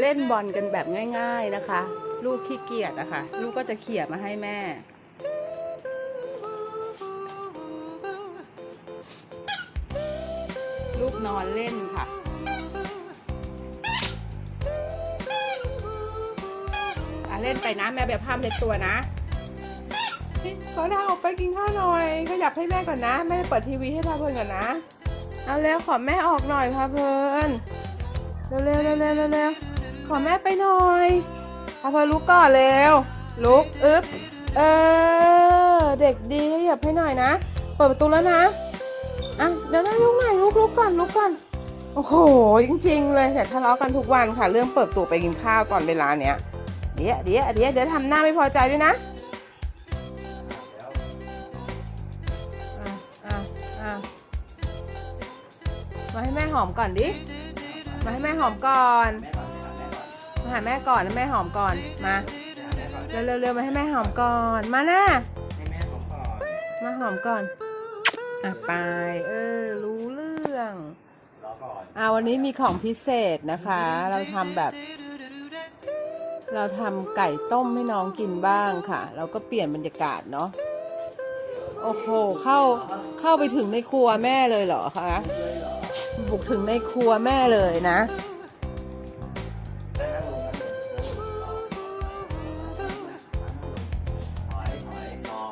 เล่นบอลกันแบบง่าย ๆนะคะ ลูกขี้เกียจอะค่ะ ลูกก็จะเขี่ยมาให้แม่ ลูกนอนเล่นค่ะอะเล่นไปนะแม่แบบห้ามเล็กตัวนะเขอทางออกไปกินข้าวหน่อย ขยับให้แม่ก่อนนะ แม่เปิดทีวีให้พาเพลินก่อนนะ เอาแล้วขอแม่ออกหน่อยพาเพลิน เร็วเร็วเร็วเร็วเร็วเร็วขอแม่ไปหน่อยพาเพอลุกก่อนเร็ว ลุกอึ๊บ เออ เด็กดีให้หยียบให้หน่อยนะ เปิดประตูแล้วนะ อะ เดี๋ยวนะลุกหน่อยลุกลุกก่อนลุกก่อน โอ้โห จริง ๆ เลยแต่ทะเลาะกันทุกวันค่ะ เรื่องเปิดประตูไปกินข้าวตอนเวลาเนี้ย เดี๋ยวเดี๋ยวเดี๋ยวเดี๋ยวทำหน้าไม่พอใจด้วยนะอะอะอะมาให้แม่หอมก่อนดิ มาให้แม่หอมก่อน มาหาแม่ก่อนนะแม่หอมก่อน มา เร็วเร็วเร็วมาให้แม่หอมก่อน มานะมาหอมก่อน อะไป เออ รู้เรื่องอ่าวันนี้มีของพิเศษนะคะ เราทำแบบ เราทำไก่ต้มให้น้องกินบ้างค่ะ เราก็เปลี่ยนบรรยากาศเนาะ โอ้โห เข้า เข้าไปถึงในครัวแม่เลยเหรอคะ บุกถึงในครัวแม่เลยนะถอยถอยรอ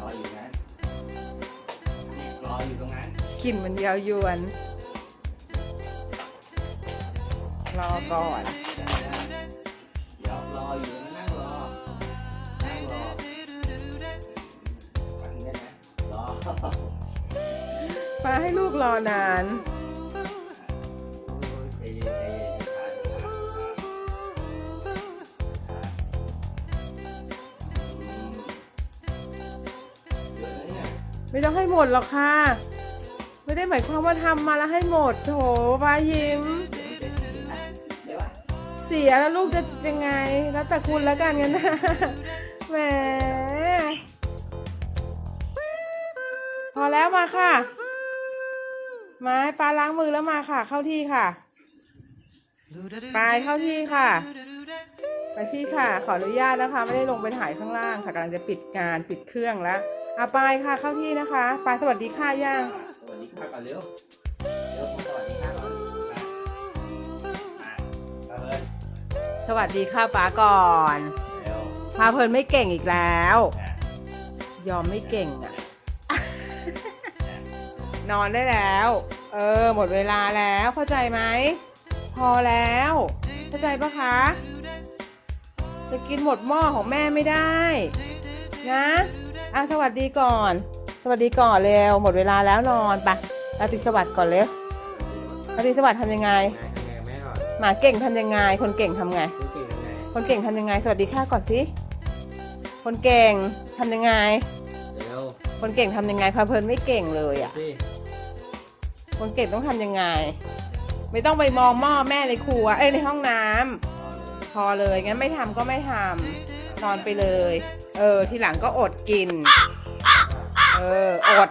รออยู่นั้นนี่รออยู่ตรงนั้นกลิ่นมันเยาวยวน รอก่อนเดี๋ยวรออยู่ตรงนั้นนั่งรอ นั่งรอฟังได้ไหมรอมาให้ลูกรอนาน ไม่ต้องให้หมดหรอกค่ะ ไม่ได้หมายความว่าทำมาแล้วให้หมดโถปายิ้ม เสียแล้วลูกจะยังไง แล้วแต่คุณแล้วกันกันนะแหมพอแล้วมาค่ะ มาปลาล้างมือแล้วมาค่ะ เข้าที่ค่ะไปเข้าที่ค่ะ ไปที่ค่ะ ขออนุญาตนะคะ ไม่ได้ลงไปถ่ายข้างล่างค่ะกำลังจะปิดงานปิดเครื่องแล้ว อะไปค่ะเข้าที่นะคะไปสวัสดีค่ะย่างสวัสดีค่ะก่อนเร็วเร็วสวัสดีค่ะก่อนมามามาเลยสวัสดีค่ะป้าก่อนเร็วพาเพลินไม่เก่งอีกแล้ว อะยอมไม่เก่งอะ นอนได้แล้ว เออ หมดเวลาแล้วเข้าใจไหม พอแล้ว เข้าใจปะคะ จะกินหมดหม้อของแม่ไม่ได้ นะ อะสวัสดีก่อน สวัสดีก่อนเร็วหมดเวลาแล้วนอนไปราตรีสวัสดิ์ก่อนเร็วราตรีสวัสดิ์ทำยังไงทำไงทำไงแม่ก่อนหมาเก่งทำยังไง คนเก่งทำไงคุณเก่งยังไงคนเก่งทำยังไง สวัสดีค่ะก่อนสิคนเก่งทำยังไง เร็วคนเก่งทำยังไงพาเพลินไม่เก่งเลยอะ สิคนเก่งต้องทำยังไง ไม่ต้องไปมองหม้อแม่ในครัวเอ้ยในห้องน้ำพอเลยงั้นไม่ทำก็ไม่ทำนอนไปเลย เออ ทีหลังก็อดกิน เออ อด